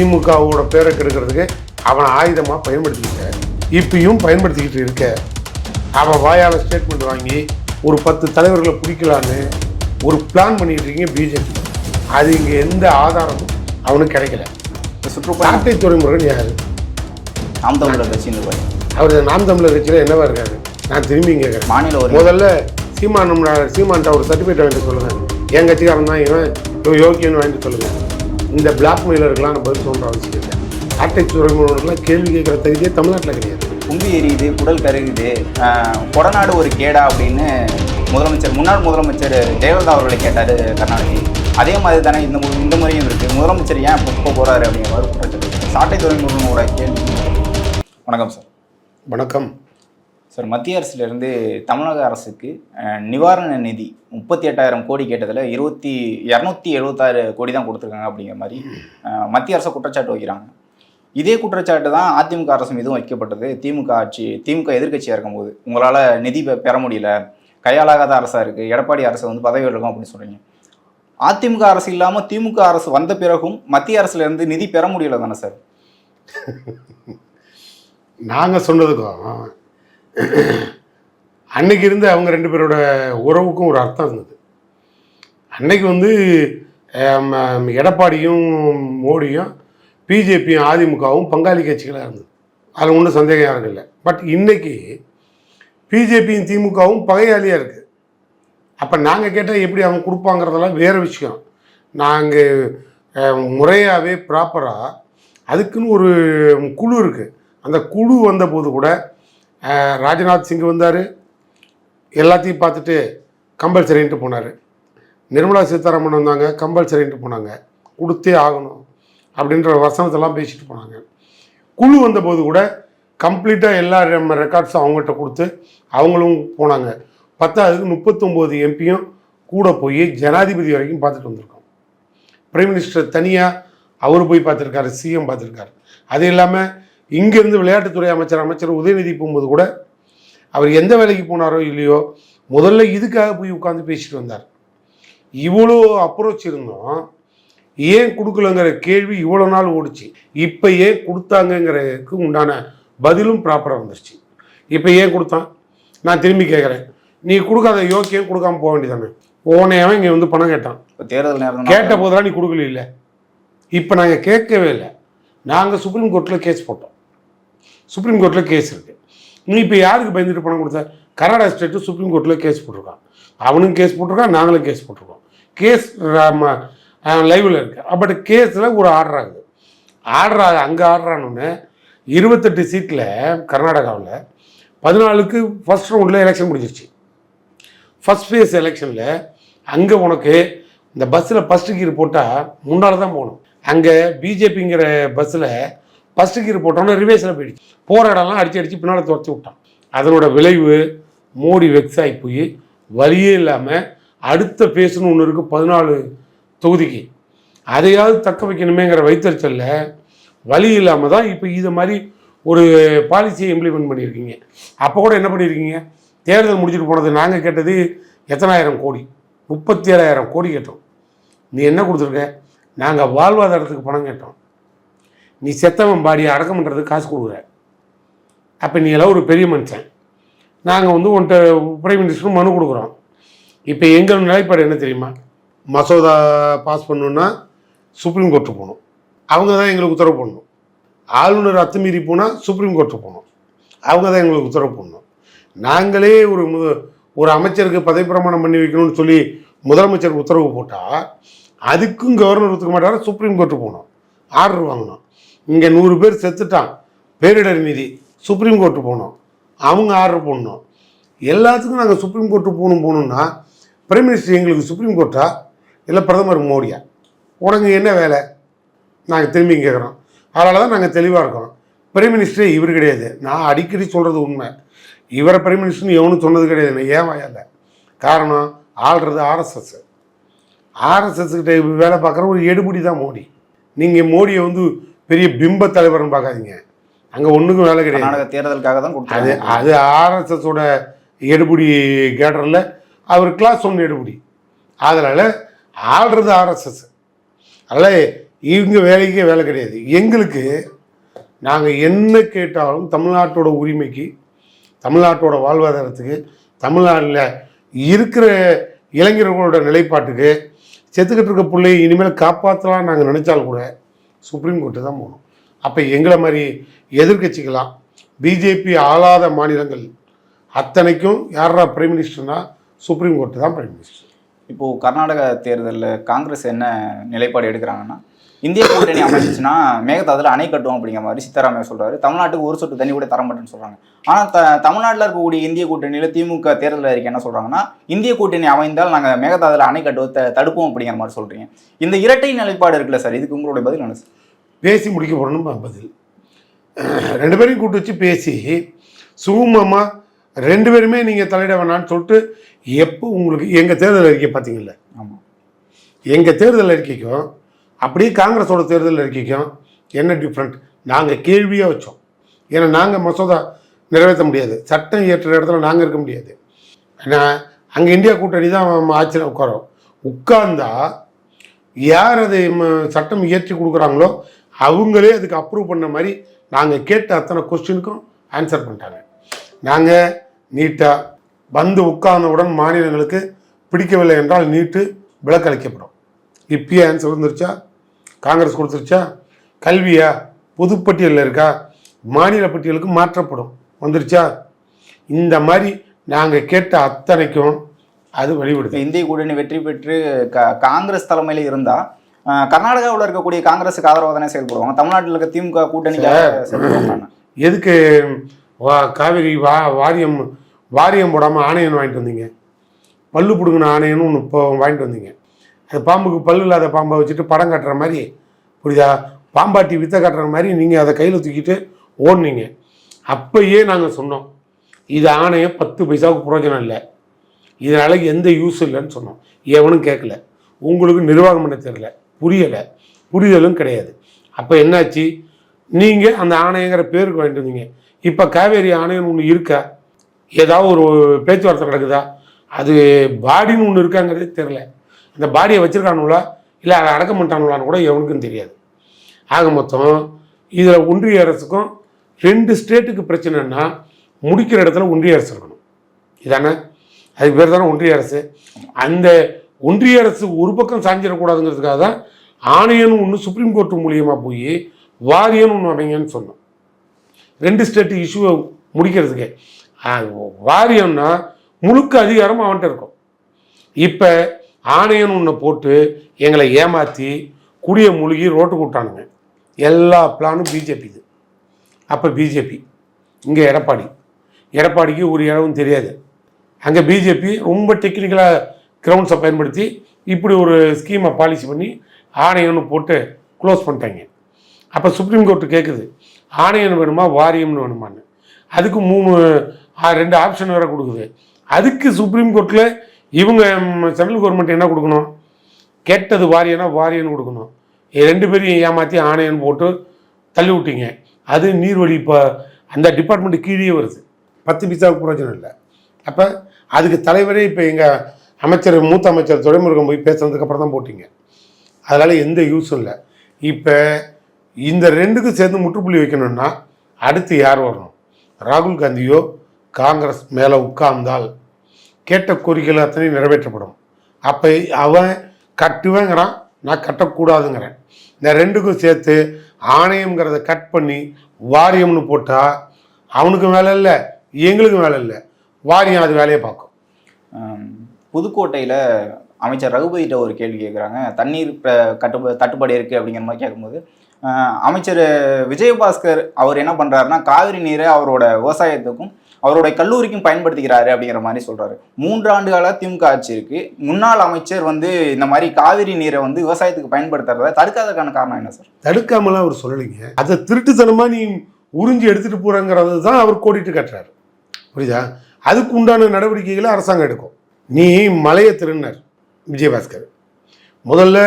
திமுகவோட பேரை கெடுக்கிறதுக்கு அவன் ஆயுதமாக பயன்படுத்திக்கிட்ட. இப்பயும் பயன்படுத்திக்கிட்டு இருக்க. அவன் வாயால் ஸ்டேட்மெண்ட் வாங்கி ஒரு பத்து தலைவர்களை பிடிக்கலான்னு ஒரு பிளான் பண்ணிட்டு இருக்கீங்க பிஜேபி அது இங்கே எந்த ஆதாரமும் அவனுக்கு கிடைக்கல. சாட்டை துறைமுருகன் யாரு? நாம் தமிழர் கட்சி நிர்வாகி அவர் நாம் தமிழர் கட்சியில் என்னவா இருக்காரு? நான் திரும்பி கேட்குறேன் மாநில முதல்ல சீமான் சீமான்ட்ட ஒரு சர்டிஃபிகேட் வாங்கிட்டு சொல்லுங்க. என் கட்சிக்காரன் தான் இவன். யோக்கியன்னு வாங்கிட்டு சொல்லுங்க. இந்த பிளாக் மெயிலருக்கெல்லாம் நான் பதில் சொல்கிற அவசியம் இல்லை. ஆட்டை துறைமுகர்கள்லாம் கேள்வி கேட்குற தகுதியே தமிழ்நாட்டில் கிடையாது. கும்பி எரியுது குடல் கருகுது. கொடநாடு ஒரு கேடா அப்படின்னு முதலமைச்சர் முன்னாள் முதலமைச்சர் ஜெயலலிதா அவர்களை கேட்டார் கருணாநிதி. அதே மாதிரி தானே இந்த இந்த முறையும் இருக்கு. முதலமைச்சர் ஏன் இப்போ போறாரு அப்படிங்கிற மாதிரி சாட்டை துறைமுகனோட கேள்வி. வணக்கம் சார். வணக்கம். சார் மத்திய அரசுலேருந்து தமிழக அரசுக்கு நிவாரண நிதி முப்பத்தி எட்டாயிரம் கோடி கேட்டதில் இருபத்தி இரநூத்தி எழுபத்தாறு கோடி தான் கொடுத்துருக்காங்க அப்படிங்கிற மாதிரி மத்திய அரசை குற்றச்சாட்டு வைக்கிறாங்க. இதே குற்றச்சாட்டு தான் அதிமுக அரசு மீதும் வைக்கப்பட்டது. திமுக ஆட்சி திமுக எதிர்க்கட்சியாக இருக்கும்போது உங்களால் நிதி பெ- பெற முடியல கையாளாகாத அரசாக இருக்குது எடப்பாடி அரசு வந்து பதவி இருக்கும் அப்படின்னு சொல்கிறீங்க அதிமுக அரசு இல்லாமல் திமுக அரசு வந்த பிறகும் மத்திய அரசுலேருந்து நிதி பெற முடியல தானே சார்? நாங்கள் சொன்னதுக்கும் அன்னைக்கு இருந்து அவங்க ரெண்டு பேரோட உறவுக்கும் ஒரு அர்த்தம் இருந்தது. அன்னைக்கு வந்து எடப்பாடியும் மோடியும் பிஜேபியும் அதிமுகவும் பங்காளி கட்சிகளாக இருந்தது. அதில் ஒன்றும் சந்தேகம் யாருக்கும் இல்லை. பட் இன்னைக்கு பிஜேபியும் திமுகவும் பகையாளியாக இருக்குது அப்போ நாங்கள் கேட்டால் எப்படி அவங்க கொடுப்பாங்கிறதெல்லாம் வேறு விஷயம். நாங்கள் முறையாகவே ப்ராப்பராக அதுக்குன்னு ஒரு குழு இருக்குது அந்த குழு வந்தபோது கூட ராஜ்நாத் சிங் வந்தார். எல்லாத்தையும் பார்த்துட்டு கம்பல்சரின்ட்டு போனார். நிர்மலா சீதாராமன் வந்தாங்க கம்பல்சரின்ட்டு போனாங்க. கொடுத்தே ஆகணும் அப்படின்ற வசனத்தெல்லாம் பேசிட்டு போனாங்க. குழு வந்தபோது கூட கம்ப்ளீட்டாக எல்லா நம்ம ரெக்கார்ட்ஸும் அவங்ககிட்ட கொடுத்து அவங்களும் போனாங்க. பத்தாவதுக்கு முப்பத்தொம்போது எம்பியும் கூட போய் ஜனாதிபதி வரைக்கும் பார்த்துட்டு வந்திருக்கோம். பிரைம் மினிஸ்டர் தனியாக அவர் போய் பார்த்துருக்காரு சிஎம் பார்த்துருக்காரு. அது இல்லாமல் இங்கேருந்து விளையாட்டுத்துறை அமைச்சர் அமைச்சர் உதயநிதி போகும்போது கூட அவர் எந்த வேலைக்கு போனாரோ இல்லையோ முதல்ல இதுக்காக போய் உட்காந்து பேசிட்டு வந்தார். இவ்வளோ அப்ரோச் இருந்தோம் ஏன் கொடுக்கலங்கிற கேள்வி இவ்வளோ நாள் ஓடிச்சு. இப்போ ஏன் கொடுத்தாங்கங்கிறதுக்கு உண்டான பதிலும் ப்ராப்பராக வந்துருச்சு. இப்போ ஏன் கொடுத்தான்? நான் திரும்பி கேட்குறேன். நீ கொடுக்காத யோக்கியம் கொடுக்காம போக வேண்டியதானே? போனேவன் இங்கே வந்து பணம் கேட்டான். தேர்தல் நேரம் கேட்ட போதெல்லாம் நீ கொடுக்கல இல்லை இப்போ நாங்கள் கேட்கவே இல்லை. நாங்கள் சுப்ரீம் கோர்ட்டில் கேஸ் போட்டோம். சுப்ரீம் கோர்ட்டில் கேஸ் இருக்குது நீ இப்போ யாருக்கு பயந்துட்டு பணம் கொடுத்த? கர்நாடகா ஸ்டேட்டு சுப்ரீம் கோர்ட்டில் கேஸ் போட்டிருக்கான். அவனும் கேஸ் போட்டிருக்கான் நாங்களும் கேஸ் போட்டிருக்கோம். கேஸ் லைவில் இருக்கு. பட் கேஸில் ஒரு ஆர்டர் ஆகுது. ஆர்டர் ஆகுது அங்கே ஆர்டர் இருபத்தெட்டு சீட்டில் கர்நாடகாவில் பதினாலுக்கு ஃபர்ஸ்ட் ரவுண்டில் எலெக்ஷன் முடிஞ்சிருச்சு. ஃபர்ஸ்ட் ஃபேஸ் எலெக்ஷனில் அங்கே உனக்கு இந்த பஸ்ஸில் ஃபஸ்ட்டு கீர் போட்டால் முன்னால் தான் போகணும். அங்கே பிஜேபிங்கிற பஸ்ஸில் ஃபஸ்ட்டு கீர் போட்டோன்னே ரிவேஸில் போயிடுச்சு. போகிற இடம்லாம் அடிச்சு அடித்து பின்னால் துவச்சி விட்டான். அதனோட விளைவு மோடி வெக்ஸ் ஆகி போய் வழியே இல்லாமல் அடுத்த பேசுன்னு ஒன்று இருக்குது பதினாலு தொகுதிக்கு. அதையாவது தக்க வைக்கணுமேங்கிற வைத்தறிச்சலில் வழி இல்லாமல் தான் இப்போ இது மாதிரி ஒரு பாலிசியை இம்ப்ளிமெண்ட் பண்ணியிருக்கீங்க. அப்போ கூட என்ன பண்ணியிருக்கீங்க? தேர்தல் முடிச்சுட்டு போனது நாங்கள் கேட்டது எத்தனாயிரம் கோடி? முப்பத்தி ஏழாயிரம் கோடி கேட்டோம். நீ என்ன கொடுத்துருக்க? நாங்கள் வாழ்வாதாரத்துக்கு பணம் கேட்டோம். நீ செத்தவன் பாடியை அடக்கம் பண்ணுறதுக்கு காசு கொடுக்குற. அப்போ நீ எல்லாம் ஒரு பெரிய மனுஷன். நாங்கள் வந்து உன்கிட்ட பிரைம் மினிஸ்டரும் மனு கொடுக்குறோம். இப்போ எங்கள் நிலைப்பாடு என்ன தெரியுமா? மசோதா பாஸ் பண்ணணுன்னா சுப்ரீம் கோர்ட்டு போகணும். அவங்க தான் எங்களுக்கு உத்தரவு பண்ணணும் ஆளுநர் அத்துமீறி போனால் சுப்ரீம் கோர்ட்டு போகணும். அவங்க தான் எங்களுக்கு உத்தரவு பண்ணணும் நாங்களே ஒரு ஒரு அமைச்சருக்கு பதவி பிரமாணம் பண்ணி வைக்கணும்னு சொல்லி முதலமைச்சருக்கு உத்தரவு போட்டால் அதுக்கும் கவர்னர் ஒத்துக்க மாட்டார் சுப்ரீம் கோர்ட்டு போகணும். ஆர்டர் வாங்கணும். இங்கே நூறு பேர் செத்துட்டான். பேரிடர் மீதி சுப்ரீம் கோர்ட்டு போனோம். அவங்க ஆர்டர் போடணும். எல்லாத்துக்கும் நாங்கள் சுப்ரீம் கோர்ட்டு போகணும் போகணுன்னா பிரைம் மினிஸ்டர் எங்களுக்கு சுப்ரீம் கோர்ட்டா இல்லை பிரதமர் மோடியா? உனக்கு என்ன வேலை? நாங்கள் திரும்பி கேட்குறோம் அதனால தான் நாங்கள் தெளிவாக இருக்கோம் பிரைம் மினிஸ்டரே இவர் கிடையாது. நான் அடிக்கடி சொல்கிறது உண்மை. இவரை பிரைம் மினிஸ்டர்னு எவனும் சொன்னது கிடையாது. நான் ஏன் வாயால்? காரணம் ஆள்றது ஆர்எஸ்எஸ் ஆர்எஸ்எஸ்கிட்ட வேலை பார்க்குற ஒரு எடுபடி தான் மோடி. நீங்கள் மோடியை வந்து பெரிய பிம்ப தலைவர்னு பார்க்காதீங்க. அங்கே ஒன்றுக்கும் வேலை கிடையாது. கர்நாடக தேர்தலுக்காக தான் அது கொடுத்தாங்க அது ஆர்எஸ்எஸோட எடுபடி கேட்டரில் அவர் கிளாஸ் ஒன்று எடுபடி. அதனால் ஆள்றது ஆர்எஸ்எஸ். அதனால் இவங்க வேலைக்கே வேலை கிடையாது. எங்களுக்கு நாங்கள் என்ன கேட்டாலும் தமிழ்நாட்டோட உரிமைக்கு தமிழ்நாட்டோட வாழ்வாதாரத்துக்கு தமிழ்நாட்டில் இருக்கிற இளைஞர்களோட நிலைப்பாட்டுக்கு செத்துக்கிட்டு இருக்க பிள்ளையை இனிமேல் காப்பாற்றலாம் நாங்கள் நினச்சாலும் கூட சுப்ரீம் கோர்ட்டு தான் போகணும். அப்போ எங்களை மாதிரி எதிர்கட்சிகளாக பிஜேபி ஆளாத மாநிலங்கள் அத்தனைக்கும் யாரா பிரைம் மினிஸ்டர்னா சுப்ரீம் கோர்ட்டு தான் பிரைம் மினிஸ்டர் இப்போது கர்நாடக தேர்தலில் காங்கிரஸ் என்ன நிலைப்பாடு எடுக்கிறாங்கன்னா இந்திய கூட்டணி அமைச்சிச்சுன்னா மேகதாதுல அணை கட்டுவோம் அப்படிங்கிற மாதிரி சித்தராமையா சொல்றாரு. தமிழ்நாட்டுக்கு ஒரு சொட்டு தண்ணி கூட தர மாட்டேன்னு சொல்றாங்க. ஆனா த தமிழ்நாட்டில் இருக்கக்கூடிய இந்திய கூட்டணியில திமுக தேர்தல் அறிக்கை என்ன சொல்றாங்கன்னா இந்திய கூட்டணி அமைந்தால் நாங்க மேகதாதுல அணை கட்டுவதை தடுப்போம் அப்படிங்கிற மாதிரி சொல்றீங்க. இந்த இரட்டை நிலைப்பாடு இருக்குல்ல சார்? இதுக்கு உங்களுடைய பதில் என்ன சார்? பேசி முடிக்க போகிறோன்னு பதில். ரெண்டு பேரையும் கூட்டு வச்சு பேசி சுகமமாக ரெண்டு பேருமே நீங்கள் தலையிட வேணாம்னு சொல்லிட்டு எப்போ உங்களுக்கு எங்கள் தேர்தல் அறிக்கை பார்த்தீங்கல்ல? ஆமா. எங்கள் தேர்தல் அறிக்கைக்கும் அப்படியே காங்கிரஸோட தேர்தல் அறிக்கைக்கும் என்ன டிஃப்ரெண்ட் நாங்கள் கேள்வியாக வச்சோம். ஏன்னா நாங்கள் மசோதா நிறைவேற்ற முடியாது. சட்டம் ஏற்ற இடத்துல நாங்கள் இருக்க முடியாது. ஏன்னா அங்கே இந்தியா கூட்டணி தான் ஆட்சியில் உட்காரோம். உட்கார்ந்தா யார் அதை ம- சட்டம் இயற்றி கொடுக்குறாங்களோ அவங்களே அதுக்கு அப்ரூவ் பண்ண மாதிரி நாங்கள் கேட்ட அத்தனை கொஸ்டினுக்கும் ஆன்சர் பண்ணிட்டாங்க. நாங்கள் நீட்டாக வந்து உட்கார்ந்தவுடன் மாநிலங்களுக்கு பிடிக்கவில்லை என்றால் நீட்டு விலக்களிக்கப்படும் இப்பயே ஆன்சர் வந்துருச்சா? காங்கிரஸ் கொடுத்துருச்சா? கல்வியா? பொதுப்பட்டியலில் இருக்கா? மாநில பட்டியலுக்கு மாற்றப்படும். வந்துருச்சா? இந்த மாதிரி நாங்கள் கேட்ட அத்தனைக்கும் அது வழிவிடுது. இந்திய கூட்டணி வெற்றி பெற்று க- காங்கிரஸ் தலைமையில இருந்தா அஹ், கர்நாடகாவுல இருக்கக்கூடிய காங்கிரஸுக்கு ஆதரவாக தானே செயல்படுவாங்க? தமிழ்நாட்டில் இருக்க திமுக செயல்படுவாங்க எதுக்கு வா காவிரி வா வாரியம் வாரியம் போடாமல் ஆணையம் வாங்கிட்டு வந்தீங்க? பல்லு பிடுங்கின ஆணையம்னு ஒன்று இப்போ வாங்கிட்டு வந்தீங்க. அது பாம்புக்கு பல்லு இல்லாத பாம்பை வச்சுட்டு படம் காட்டுற மாதிரி புரியுதா? பாம்பாட்டி வித்தை காட்டுற மாதிரி நீங்கள் அதை கையில் தூக்கிட்டு ஓடுனீங்க. அப்பயே நாங்கள் சொன்னோம் இது ஆணையம் பத்து பைசாவுக்கு பிரயோஜனம் இல்லை. இதனால் எந்த யூஸ் இல்லைன்னு சொன்னோம். எவனும் கேட்கல. உங்களுக்கு நிர்வாகம் பண்ண தெரில புரியலை. புரிதலும் கிடையாது. அப்போ என்னாச்சு? நீங்கள் அந்த ஆணையங்கிற பேருக்கு வாங்கிட்டு வந்தீங்க. இப்போ காவேரி ஆணையம் ஒன்று இருக்கா? ஏதாவது ஒரு பேச்சுவார்த்தை நடக்குதா? அது பாடின்னு ஒன்று இருக்காங்கிறதே தெரில அந்த பாடியை வச்சுருக்கானுங்களா? இல்லை அதை அடக்க மாட்டானுங்களான்னு கூட எவனுக்கும் தெரியாது. ஆக மொத்தம் இதில் ஒன்றிய அரசுக்கும் ரெண்டு ஸ்டேட்டுக்கு பிரச்சனைன்னா முடிக்கிற இடத்துல ஒன்றிய அரசு இருக்கணும். இதானே? அதுக்கு பேர் தானே ஒன்றிய அரசு. அந்த ஒன்றிய அரசு ஒரு பக்கம் சாஞ்சிடக்கூடாதுங்கிறதுக்காக தான் ஆணையம்னு ஒன்று சுப்ரீம் கோர்ட் மூலியமாக போய் வாரியம்னு ஒன்று அமைங்கன்னு சொன்னோம். ரெண்டு ஸ்டேட்டு இஷ்யூவை முடிக்கிறதுக்கு. ஆ, வாரியம்னா முழுக்க அதிகாரம் அவன்கிட்ட இருக்கும். இப்போ ஆணையன்னு ஒன்று போட்டு எங்களை ஏமாற்றி குடியை மூழ்கி ரோட்டு கூட்டானுங்க எல்லா பிளானும் பிஜேபி இது அப்போ பிஜேபி இங்கே எடப்பாடி. எடப்பாடிக்கு ஒரு இடமும் தெரியாது. அங்கே பிஜேபி ரொம்ப டெக்னிக்கலாக கிரவுண்ட்ஸை பயன்படுத்தி இப்படி ஒரு ஸ்கீமை பாலிசி பண்ணி ஆணையம்னு போட்டு க்ளோஸ் பண்ணிட்டாங்க. அப்போ சுப்ரீம் கோர்ட்டு கேட்குது ஆணையம் வேணுமா வாரியம்னு வேணுமான்னு. அதுக்கு மூணு ரெண்டு ஆப்ஷன் வேறு கொடுக்குது. அதுக்கு சுப்ரீம் கோர்ட்டில் இவங்க சென்ட்ரல் கவர்மெண்ட் என்ன கொடுக்கணும்? கேட்டது வாரியனா வாரியன் கொடுக்கணும். ரெண்டு பேரையும் ஏமாற்றி ஆணையன்னு போட்டு தள்ளி விட்டீங்க. அது நீர்வழி இப்போ அந்த டிபார்ட்மெண்ட் கீழே வருது. பத்து பைசாவுக்கு பிரயோஜனம் இல்லை. அப்போ அதுக்கு தலைவரே இப்போ எங்கள் அமைச்சர் மூத்த அமைச்சர் துறைமுருகம் போய் பேசுனதுக்கப்புறம் தான் போட்டிங்க. அதனால் எந்த யூஸும் இல்லை. இப்போ இந்த ரெண்டுக்கும் சேர்ந்து முற்றுப்புள்ளி வைக்கணும்னா அடுத்து யார் வரணும்? ராகுல் காந்தியோ காங்கிரஸ் மேலே உட்கார்ந்தால் கேட்ட கோரிக்கைகள் அத்தனையும் நிறைவேற்றப்படும். அப்போ அவன் கட்டுவேங்கிறான் நான் கட்டக்கூடாதுங்கிறேன். இந்த ரெண்டுக்கும் சேர்த்து ஆணையம்ங்கிறத கட் பண்ணி வாரியம்னு போட்டால் அவனுக்கு வேலை இல்லை எங்களுக்கும் வேலை இல்லை. வாரியம் அது வேலையை பார்க்கும். புதுக்கோட்டையில் அமைச்சர் ரகுபதிட்ட ஒரு கேள்வி கேட்குறாங்க தண்ணீர் ப- கட்டுப்பா தட்டுப்பாடு இருக்குது அப்படிங்கிற மாதிரி கேட்கும்போது அமைச்சர் விஜயபாஸ்கர் அவர் என்ன பண்ணுறாருன்னா காவிரி நீரை அவரோட விவசாயத்துக்கும் அவருடைய கல்லூரிக்கும் பயன்படுத்திக்கிறாரு அப்படிங்கிற மாதிரி சொல்றாரு. மூன்று ஆண்டுகளாக திமுக ஆட்சி இருக்கு. முன்னாள் அமைச்சர் வந்து இந்த மாதிரி காவிரி நீரை வந்து விவசாயத்துக்கு பயன்படுத்துறத தடுக்காததுக்கான காரணம் என்ன சார்? தடுக்காமலாம் அவர் சொல்லலைங்க. அதை திருட்டுத்தனமா நீ உறிஞ்சி எடுத்துட்டு போறங்கிறது தான் அவர் கோடிட்டு கட்டுறாரு. புரியுதா? அதுக்கு உண்டான நடவடிக்கைகளை அரசாங்கம் எடுக்கும். நீ மலையை திருநர் விஜயபாஸ்கர். முதல்ல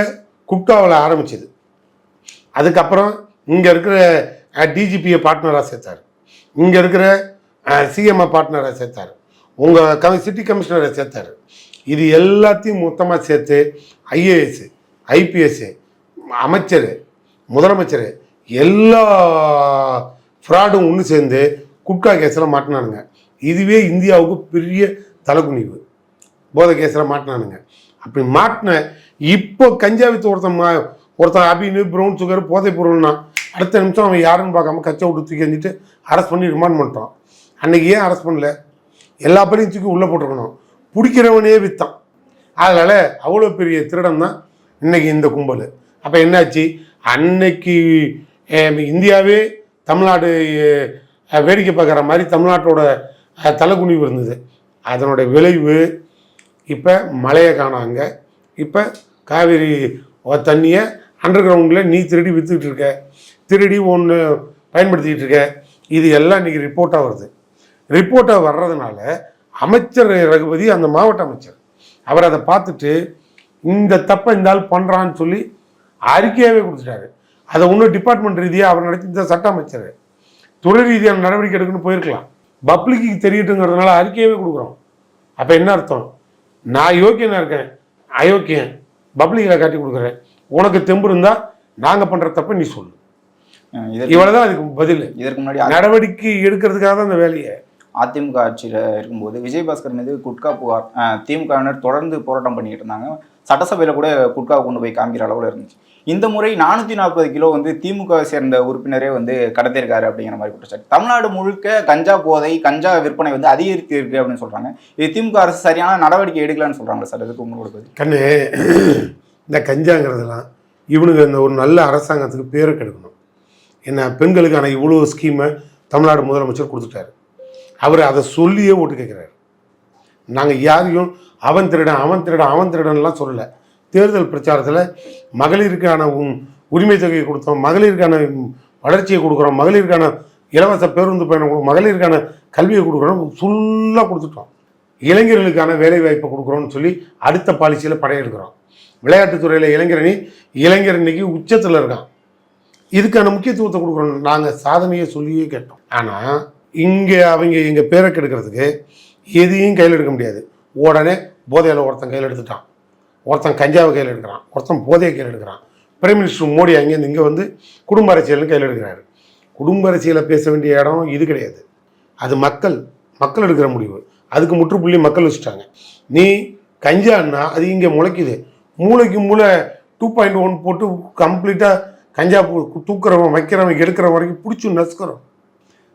குப்டாவில் ஆரம்பிச்சது. அதுக்கப்புறம் இங்கே இருக்கிற டிஜிபியை பார்ட்னராக சேர்த்தார். இங்கே இருக்கிற சிஎம்ஐ பார்ட்னராக சேர்த்தார். உங்கள் க சிட்டி கமிஷனரை சேர்த்தார். இது எல்லாத்தையும் மொத்தமாக சேர்த்து ஐஏஎஸ் ஐபிஎஸ் அமைச்சர் முதலமைச்சர் எல்லா ஃப்ராடும் ஒன்று சேர்ந்து குட்கா கேஸில் மாட்டினானுங்க. இதுவே இந்தியாவுக்கு பெரிய தலைக்குனிவு. போதை கேஸில் மாட்டினானுங்க. அப்படி மாட்டின இப்போ கஞ்சா வித்து ஒருத்தன் மா ஒருத்தன் அபின் ப்ரௌன் சுகர் போதை பொருள்னா அடுத்த நிமிஷம் அவன் யாருன்னு பார்க்காம கச்சை விட்டு தூக்கி எறிஞ்சிட்டு அரெஸ்ட் பண்ணி ரிமாண்ட் பண்ணிட்டான். அன்றைக்கி ஏன் அரெஸ்ட் பண்ணல? எல்லா பேரையும் தூக்கி உள்ளே போட்டிருக்கணும். பிடிக்கிறவனே விற்றான் அதனால் அவ்வளோ பெரிய திருடன் தான் இன்னைக்கு இந்த கும்பல். அப்போ என்னாச்சு? அன்னைக்கு இந்தியாவே தமிழ்நாடு வேடிக்கை பார்க்குற மாதிரி தமிழ்நாட்டோட தலைக்குனிவு இருந்தது. அதனுடைய விளைவு இப்போ மழையை காணாங்க. இப்போ காவேரி தண்ணியை அண்டர் கிரவுண்டில் நீ திருடி விற்றுக்கிட்டு இருக்க. திருடி ஒன்று பயன்படுத்திக்கிட்டு இருக்க. இது எல்லாம் இன்றைக்கி ரிப்போர்ட்டாக வருது. ரிப்போர்ட்டாக வர்றதுனால அமைச்சர் ரகுபதி அந்த மாவட்ட அமைச்சர் அவர் அதை பார்த்துட்டு இந்த தப்பை இந்த ஆள் பண்ணுறான்னு சொல்லி அறிக்கையாகவே கொடுத்துட்டாரு. அதை இன்னும் டிபார்ட்மெண்ட் ரீதியாக அவர் நடத்தி சட்ட அமைச்சர் துறை ரீதியான நடவடிக்கை எடுக்கணும்னு போயிருக்கலாம். பப்ளிக்கு தெரியட்டுங்கிறதுனால அறிக்கையாகவே கொடுக்குறோம். அப்போ என்ன அர்த்தம்? நான் யோக்கியனா இருக்கேன்? அயோக்கியன். பப்ளிக்கில் காட்டி கொடுக்குறேன். உனக்கு தெம்பு இருந்தால் நாங்கள் பண்ணுற தப்பை நீ சொல்லு. இவ்வளவுதான் அதுக்கு பதில். இதற்கு முன்னாடி நடவடிக்கை எடுக்கிறதுக்காக தான் அந்த வேலையை அதிமுக ஆட்சியில் இருக்கும்போது விஜயபாஸ்கர் மீது குட்கா புகார் திமுகவினர் தொடர்ந்து போராட்டம் பண்ணிட்டு இருந்தாங்க. சட்டசபையில் கூட குட்கா கொண்டு போய் காமிக்கிற அளவில் இருந்துச்சு. இந்த முறை நானூற்றி நாற்பது கிலோ வந்து திமுகவை சேர்ந்த உறுப்பினரே வந்து கடத்திருக்காரு அப்படிங்கிற மாதிரி குற்றச்சாட்டு. தமிழ்நாடு முழுக்க கஞ்சா போதை கஞ்சா விற்பனை வந்து அதிகரித்து இருக்கு அப்படின்னு சொல்கிறாங்க இது திமுக அரசு சரியான நடவடிக்கை எடுக்கலாம்னு சொல்றாங்க சார்? இதுக்கு உங்களுக்கு கண்ணு இந்த கஞ்சாங்கிறதுலாம் இவனுக்கு இந்த ஒரு நல்ல அரசாங்கத்துக்கு பேரை கெடுக்கணும். என்ன பெண்களுக்கான இவ்வளோ ஸ்கீமை தமிழ்நாடு முதலமைச்சர் கொடுத்துட்டாரு. அவர் அதை சொல்லியே ஓட்டு கேட்குறாரு. நாங்கள் யாரையும் அவன் திருடன் அவன் திருடன் அவன் திருடன்லாம் சொல்லலை. தேர்தல் பிரச்சாரத்தில் மகளிருக்கான உம் உரிமை தொகையை கொடுத்தோம் மகளிருக்கான வளர்ச்சியை கொடுக்குறோம் மகளிருக்கான இலவச பேருந்து பயணம் மகளிருக்கான கல்வியை கொடுக்குறோம் ஃபுல்லாக கொடுத்துட்டோம். இளைஞர்களுக்கான வேலைவாய்ப்பை கொடுக்குறோன்னு கொடுக்குறோம்னு சொல்லி அடுத்த பாலிசியில் படையெடுக்கிறோம் விளையாட்டுத்துறையில் இளைஞரணி இளைஞர் இன்னைக்கு உச்சத்தில் இருக்கான். இதுக்கான முக்கியத்துவத்தை கொடுக்குறோம் நாங்கள் சாதனையை சொல்லியே கேட்டோம். ஆனால் இங்கே அவங்க எங்கள் பேரை கெடுக்கிறதுக்கு எதையும் கையில் எடுக்க முடியாது. உடனே போதையில் ஒருத்தன் கையில் எடுத்துட்டான். ஒருத்தன் கஞ்சாவை கையில் எடுக்கிறான். ஒருத்தன் போதையை கையில் எடுக்கிறான். பிரைம் மினிஸ்டர் மோடி அங்கேருந்து இங்கே வந்து குடும்ப அரசியல்னு கையில் எடுக்கிறாரு. குடும்ப அரசியலை பேச வேண்டிய இடம் இது கிடையாது. அது மக்கள் மக்கள் எடுக்கிற முடிவு. அதுக்கு முற்றுப்புள்ளி மக்கள் வச்சுட்டாங்க. நீ கஞ்சான்னா அது இங்கே முளைக்குது. மூளைக்கு மூளை டூ பாயிண்ட் ஒன் போட்டு கம்ப்ளீட்டாக கஞ்சா தூக்குறவன் வைக்கிறவன் எடுக்கிற வரைக்கும் பிடிச்சி நசுக்கிறோம்.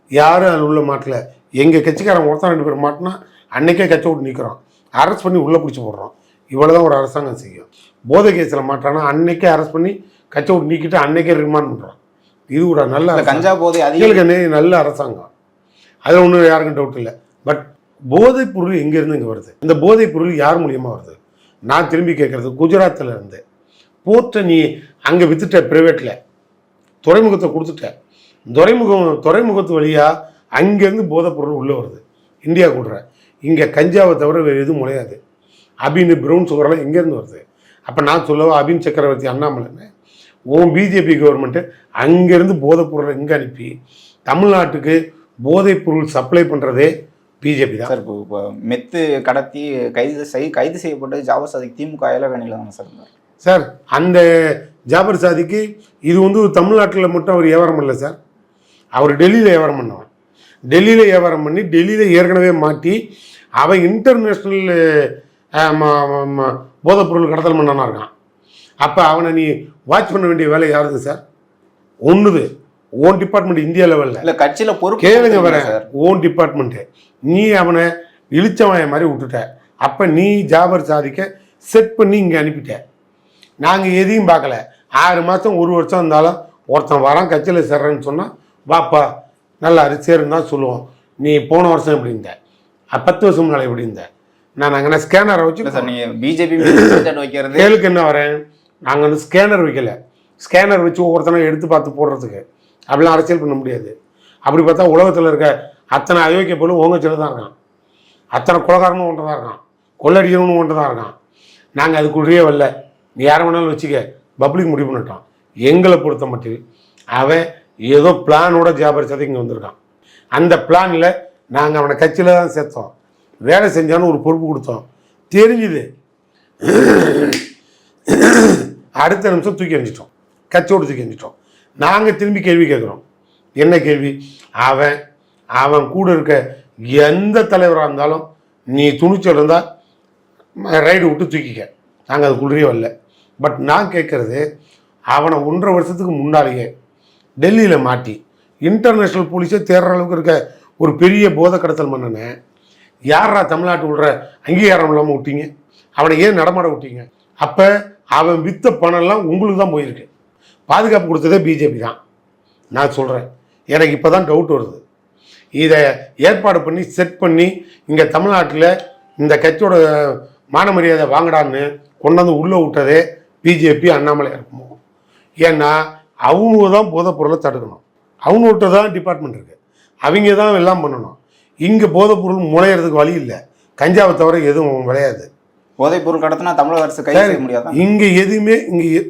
யாரும் அதில் உள்ள மாட்டல. எங்கள் கட்சிக்காரன் ஒருத்தன் ரெண்டு பேர் மாட்டினா அன்னைக்கே கச்சை விட்டு நிற்கிறோம் அரெஸ்ட் பண்ணி உள்ளே பிடிச்சி போடுறோம் இவ்வளோ தான் ஒரு அரசாங்கம் செய்யும். போதை கேஸில் மாட்டானா அன்னைக்கே அரெஸ்ட் பண்ணி கச்சை விட்டு நீக்கிட்டு அன்னைக்கே ரிமாண்ட் பண்ணுறோம் இது ஒரு நல்ல. கஞ்சா போதை அதிக எங்களுக்கு நே- நல்ல அரசாங்கம். அதில் ஒன்றும் யாருக்கும் டவுட் இல்லை. பட் போதைப் பொருள் எங்கேருந்து இங்கே வருது? இந்த போதைப் பொருள் யார் மூலியமாக வருது? நான் திரும்பி கேட்குறது குஜராத்தில் இருந்து போர்ட்டை நீ அங்கே வித்துட்ட ப்ரைவேட்டில் துறைமுகத்தை கொடுத்துட்ட. துறைமுகம் துறைமுகத்து வழியாக அங்கேருந்து போதைப் பொருள் உள்ளே வருது. இந்தியா கூடுற. இங்கே கஞ்சாவை தவிர வேறு எதுவும் முளையாது. அபின் ப்ரௌன் சுகரெல்லாம் எங்கேருந்து வருது? அப்போ நான் சொல்லவா அபின் சக்கரவர்த்தி அண்ணாமலைன்னு? உன் பிஜேபி கவர்மெண்ட்டு அங்கேருந்து போதைப் பொருளை இங்கே அனுப்பி தமிழ்நாட்டுக்கு போதைப் பொருள் சப்ளை பண்ணுறதே பிஜேபி தான். சார் இப்போ இப்போ மெத்து கடத்தி கைது செய் கைது செய்யப்பட்ட ஜாபர் சாதிக் திமுக இலவணியில் தானே சார் இருந்தார்? சார் அந்த ஜாபர் சாதிக்கு இது வந்து தமிழ்நாட்டில் மட்டும் அவர் வியாபாரம் பண்ணல சார். அவர் டெல்லியில் வியாபாரம் பண்ணவன் டெல்லியில் வியாபாரம் பண்ணி டெல்லியில் ஏற்கனவே மாட்டி அவன் இன்டர்நேஷ்னல் போதைப்பொருள் கடத்தல் பண்ணனா இருக்கான். அப்போ அவனை நீ வாட்ச் பண்ண வேண்டிய வேலை யாருது சார் ஒன்றுது ஓன் டிபார்ட்மெண்ட் இந்தியா லெவலில் இல்ல கட்சியில பொறுப்பு கேளுங்க சார். ஓன் டிபார்ட்மெண்ட்டு நீ அவனை இழிச்சவாய மாதிரி விட்டுட்ட. அப்போ நீ ஜாபர் சாதிக்க செட் பண்ணி இங்கே அனுப்பிட்ட. நாங்கள் எதையும் பார்க்கல. ஆறு மாதம் ஒரு வருஷம் இருந்தாலும் ஒருத்தன் வரான் கட்சியில் சேர்றேன்னு சொன்னால் வாப்பா நல்லா சேருன்னு தான் சொல்லுவோம். நீ போன வருஷம் எப்படி இருந்த? பத்து வருஷம் முன்னாடி எப்படி இருந்த? நான் அங்கே ஸ்கேனரை வச்சு சார் நீங்க பிஜேபி வைக்கிறது கேளுக்கு என்ன வரேன் நாங்கள் வந்து ஸ்கேனர் வைக்கல. ஸ்கேனர் வச்சு ஒவ்வொருத்தனை எடுத்து பார்த்து போடுறதுக்கு. அப்படிலாம் அரசியல் பண்ண முடியாது. அப்படி பார்த்தா உலகத்தில் இருக்க அத்தனை அயோக்கிய பொருள் உங்க சில தான் இருக்கான். அத்தனை குலகாரனும் ஒன்று தான் இருக்கான். கொள்ளடிக்கிறவனும் ஒன்று தான் இருக்கான். நாங்கள் அதுக்குள்ளேயே வரல. நீ யாரை வேணாலும் வச்சுக்க. பப்ளிக் முடிவு பண்ணிட்டோம் எங்களை பொறுத்த மட்டும் அவன் ஏதோ பிளானோட ஜாபர் சதை இங்கே வந்திருக்கான். அந்த பிளானில் நாங்கள் அவனை கட்சியில் தான் சேர்த்தோம். வேலை செஞ்சான்னு ஒரு பொறுப்பு கொடுத்தோம். தெரிஞ்சுது. அடுத்த நிமிஷம் தூக்கி எறிஞ்சிட்டோம். கச்சோடு தூக்கி எறிஞ்சிட்டோம். நாங்கள் திரும்பி கேள்வி கேட்குறோம். என்ன கேள்வி? அவன் அவன் கூட இருக்க எந்த தலைவராக இருந்தாலும் நீ துணிச்சல் இருந்தால் ரைடு விட்டு தூக்கிக்க. நாங்கள் அதுக்குள்ளேயே வரல. பட் நான் கேட்குறது அவனை ஒன்றரை வருஷத்துக்கு முன்னாலேயே டெல்லியில் மாட்டி. இன்டர்நேஷ்னல் போலீஸே தேடுற அளவுக்கு இருக்க ஒரு பெரிய போத கடத்தல் மன்னனை யாரா தமிழ்நாட்டு விடுற அங்கீகாரம் இல்லாமல் விட்டீங்க? அவனை ஏன் நடமாட விட்டீங்க? அப்போ அவன் வித்த பணம்லாம் உங்களுக்கு தான் போயிருக்கு. பாதுகாப்பு கொடுத்ததே பிஜேபி தான். நான் சொல்கிறேன் எனக்கு இப்போ தான் டவுட் வருது. இதை ஏற்பாடு பண்ணி செட் பண்ணி இங்கே தமிழ்நாட்டில் இந்த கட்சியோட மான மரியாதை வாங்கடான்னு கொண்டு வந்து உள்ளே விட்டதே பிஜேபி அண்ணாமலை இருக்குமோ ஏன்னா அவங்க தான் போதைப் பொருளை தடுக்கணும். அவங்ககிட்ட தான் டிபார்ட்மெண்ட் இருக்குது அவங்க தான் எல்லாம் பண்ணணும். இங்கே போதைப் பொருள் முளையிறதுக்கு வழி இல்லை. கஞ்சாவை தவிர எதுவும் விளையாது. போதைப் பொருள் கடத்தினா தமிழக அரசு கைது செய்ய முடியாதா? இங்கே எதுவுமே இங்கே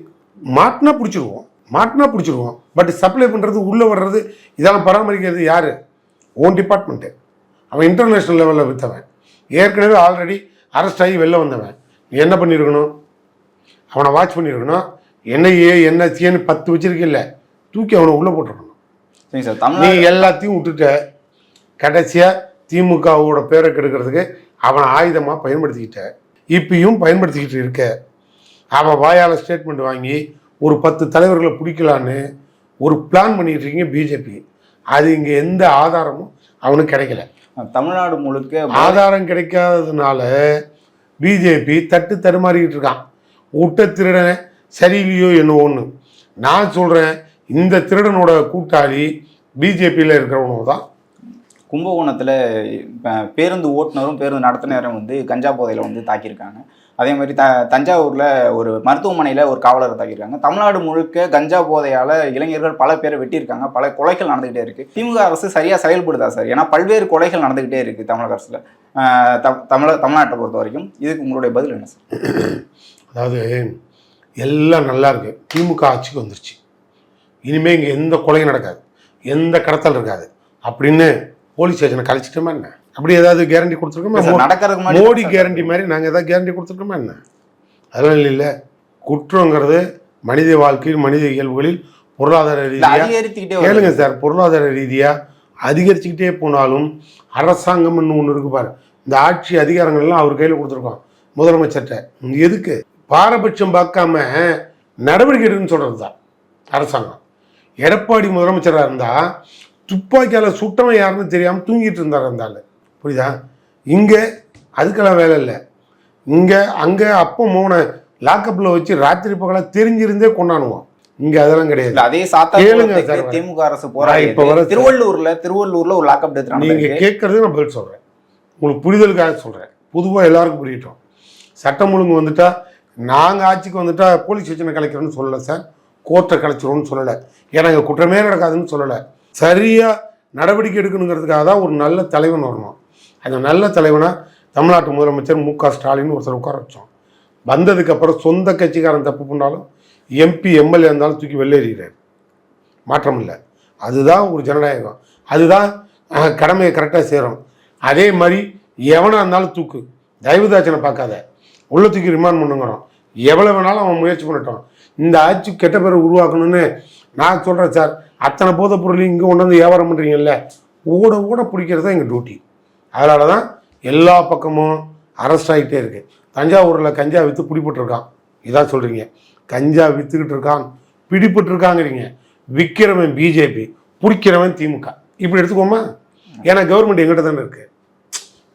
மாட்டினா பிடிச்சிருவோம். மாட்டினா பிடிச்சிருவோம். பட் சப்ளை பண்ணுறது உள்ளே வர்றது இதெல்லாம் பராமரிக்கிறது யார்? ஓன் டிபார்ட்மெண்ட்டு அவன் இன்டர்நேஷ்னல் லெவலில் விற்றவன் ஏற்கனவே ஆல்ரெடி அரெஸ்ட் ஆகி வெளில வந்தவன். நீ என்ன பண்ணியிருக்கணும்? அவனை வாட்ச் பண்ணியிருக்கணும். என்ஐஏ என்எஸ்சின்னு பத்து வச்சிருக்கில்ல தூக்கி அவனை உள்ளே போட்டிருக்கணும் சரிங்க சார் நீ தமிழ்நாடு எல்லாத்தையும் விட்டுட்ட. கடைசியாக திமுகவோட பேரை கெடுக்கிறதுக்கு அவனை ஆயுதமாக பயன்படுத்திக்கிட்ட. இப்பயும் பயன்படுத்திக்கிட்டு இருக்க. அவன் வாயால் ஸ்டேட்மெண்ட் வாங்கி ஒரு பத்து தலைவர்களை பிடிக்கலான்னு ஒரு பிளான் பண்ணிட்டு இருக்கீங்க பிஜேபி அது இங்கே எந்த ஆதாரமும் அவனுக்கு கிடைக்கல. தமிழ்நாடு முழுக்க ஆதாரம் கிடைக்காததுனால பிஜேபி தட்டு தடுமாறிக்கிட்டு இருக்கான். விட்ட திருடன் சரியில்லையோ என்ன ஒன்று நான் சொல்கிறேன் இந்த திருடனோட கூட்டாளி பிஜேபியில் இருக்கிறவனோ தான். கும்பகோணத்தில் பேருந்து ஓட்டுநரும் பேருந்து நடத்துனரும் வந்து கஞ்சா போதையில் வந்து தாக்கியிருக்காங்க. அதே மாதிரி த தஞ்சாவூரில் ஒரு மருத்துவமனையில் ஒரு காவலரை தாக்கியிருக்காங்க. தமிழ்நாடு முழுக்க கஞ்சா போதையால் இளைஞர்கள் பல பேரை வெட்டியிருக்காங்க. பல கொலைகள் நடந்துகிட்டே இருக்கு. திமுக அரசு சரியாக செயல்படுதா சார்? ஏன்னா பல்வேறு கொலைகள் நடந்துகிட்டே இருக்கு தமிழக அரசில். தமிழ தமிழ்நாட்டை பொறுத்த வரைக்கும் இதுக்கு உங்களுடைய பதில் என்ன சார்? அதாவது எல்லாம் நல்லா இருக்கு. திமுக ஆட்சிக்கு வந்துருச்சு. இனிமே இங்கே எந்த கொலையும் நடக்காது. எந்த கடத்தல் இருக்காது. அப்படின்னு போலீஸ் ஸ்டேஷனை கழிச்சிட்டோமா என்ன? அப்படி ஏதாவது கேரண்டி கொடுத்துருக்கோமா? நடக்கிறதுக்கு மோடி கேரண்டி மாதிரி நாங்கள் ஏதாவது கேரண்டி கொடுத்துருக்கோமா என்ன? அதெல்லாம் இல்லை. குற்றங்கிறது மனித வாழ்க்கையில் மனித இயல்புகளில் பொருளாதார இல்ல, ரீதியாக. கேளுங்க சார் பொருளாதார ரீதியாக அதிகரிச்சுக்கிட்டே போனாலும் அரசாங்கம்னு ஒன்று இருக்கு பாரு. இந்த ஆட்சி அதிகாரங்கள்லாம் அவர் கையில் கொடுத்துருக்கோம் முதலமைச்சர்கிட்ட. எதுக்கு? பாரபட்சம் பார்க்காம நடவடிக்கை எடுக்குன்னு சொல்கிறது தான் அரசாங்கம். எடப்பாடி முதலமைச்சராக இருந்தால் துப்பாக்கியால் சுட்டவன் யாருன்னு தெரியாமல் தூங்கிட்டு இருந்தார் ஆளு. புரியுதா? இங்கே அதுக்கெல்லாம் வேலை இல்லை. இங்கே அங்கே அப்போ மூணு லாக்கப்பில் வச்சு ராத்திரி பகலாக தெரிஞ்சிருந்தே கொண்டாடுவோம். இங்கே அதெல்லாம் கிடையாது. அதே சார். திமுக அரசு நான் இப்ப வர போராடி. திருவள்ளூர்ல திருவள்ளூர்ல ஒரு லாக்அப் டெத் நீங்க கேட்கறது நான் பதில் சொல்றேன். உங்களுக்கு புரிதலுக்காக சொல்றேன். பொதுவா எல்லாருக்கும் புரியட்டும். சட்டம் ஒழுங்கு வந்துட்டா நாங்கள் ஆட்சிக்கு வந்துட்டால் போலீஸ் ஸ்டேஷனை கலைக்கிறோன்னு சொல்லலை சார். கோர்ட்டை கலைச்சிருவோம்னு சொல்லலை. ஏன்னா இங்க குற்றமே நடக்காதுன்னு சொல்லலை. சரியாக நடவடிக்கை எடுக்கணுங்கிறதுக்காக தான் ஒரு நல்ல தலைவன் வரணும். அந்த நல்ல தலைவனை தமிழ்நாட்டு முதலமைச்சர் மு க ஸ்டாலின் ஒருத்தர் உட்கார வச்சோம். வந்ததுக்கப்புறம் சொந்த கட்சிக்காரன் தப்பு பண்ணாலும் எம்பி எம்எல்ஏ இருந்தாலும் தூக்கி வெளியேறிகிறார் மாற்றம் இல்லை. அதுதான் ஒரு ஜனநாயகம். அதுதான் கடமையை கரெக்டாக சேரும் அதே மாதிரி எவனாக இருந்தாலும் தூக்கு. தயவுதாச்சனை பார்க்காத. உள்ள தூக்கி ரிமாண்ட் பண்ணுங்கிறோம் எவ்வளோ வேணாலும் அவன் முயற்சி பண்ணட்டும் இந்த ஆட்சி கெட்ட பேரை உருவாக்கணும்னு நான் சொல்கிறேன் சார். அத்தனை போதைப் பொருளையும் இங்கே கொண்டு வந்து வியாபாரம் பண்ணுறீங்கல்ல ஓட ஓட பிடிக்கிறது தான் எங்கள் டியூட்டி அதனால தான் எல்லா பக்கமும் அரெஸ்ட் ஆகிட்டே இருக்கு. தஞ்சாவூரில் கஞ்சா விற்று பிடிபட்டிருக்கான் இதான் சொல்கிறீங்க கஞ்சா விற்றுக்கிட்டு இருக்கான் பிடிபட்டுருக்காங்கிறீங்க. விற்கிறவன் பிஜேபி பிடிக்கிறவன் திமுக. இப்படி எடுத்துக்கோமா? ஏன்னா கவர்மெண்ட் எங்கிட்ட தானே இருக்குது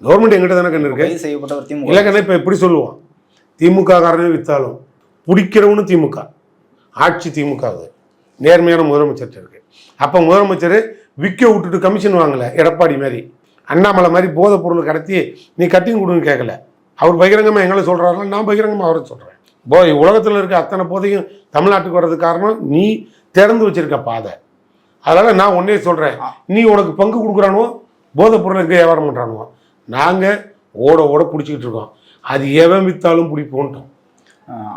கவர்மெண்ட் எங்கிட்ட தானே கண்ணு இருக்கு? செய்யப்பட்டவர் திமுக. இல்லைக்கண்ணே இப்போ எப்படி சொல்லுவோம் திமுக காரனே வித்தாலும் பிடிக்கிறவனும் திமுக. ஆட்சி திமுக அது. நேர்மையான முதலமைச்சர்கிட்ட இருக்கு. அப்போ முதலமைச்சர் விற்க விட்டுட்டு கமிஷன் வாங்கல எடப்பாடி மாதிரி. அண்ணாமலை மாதிரி போதைப் பொருள் கடத்தி நீ கட்டிங் கொடுன்னு கேட்கல அவர் பகிரங்கமாக எங்களை சொல்கிறாருல நான் பகிரங்கமாக அவரை சொல்கிறேன் போ உலகத்தில் இருக்க அத்தனை போதையும் தமிழ்நாட்டுக்கு வர்றதுக்கு காரணம் நீ திறந்து வச்சிருக்க பாதை. அதனால் நான் ஒன்றே சொல்கிறேன் நீ உனக்கு பங்கு கொடுக்குறானோ போதைப் பொருளுக்கு வியாபாரம் பண்ணுறானுவோ நாங்கள் ஓட ஓட பிடிச்சிக்கிட்டு இருக்கோம். அது எவன் விற்றாலும் பிடிப்போன்ட்டோம்.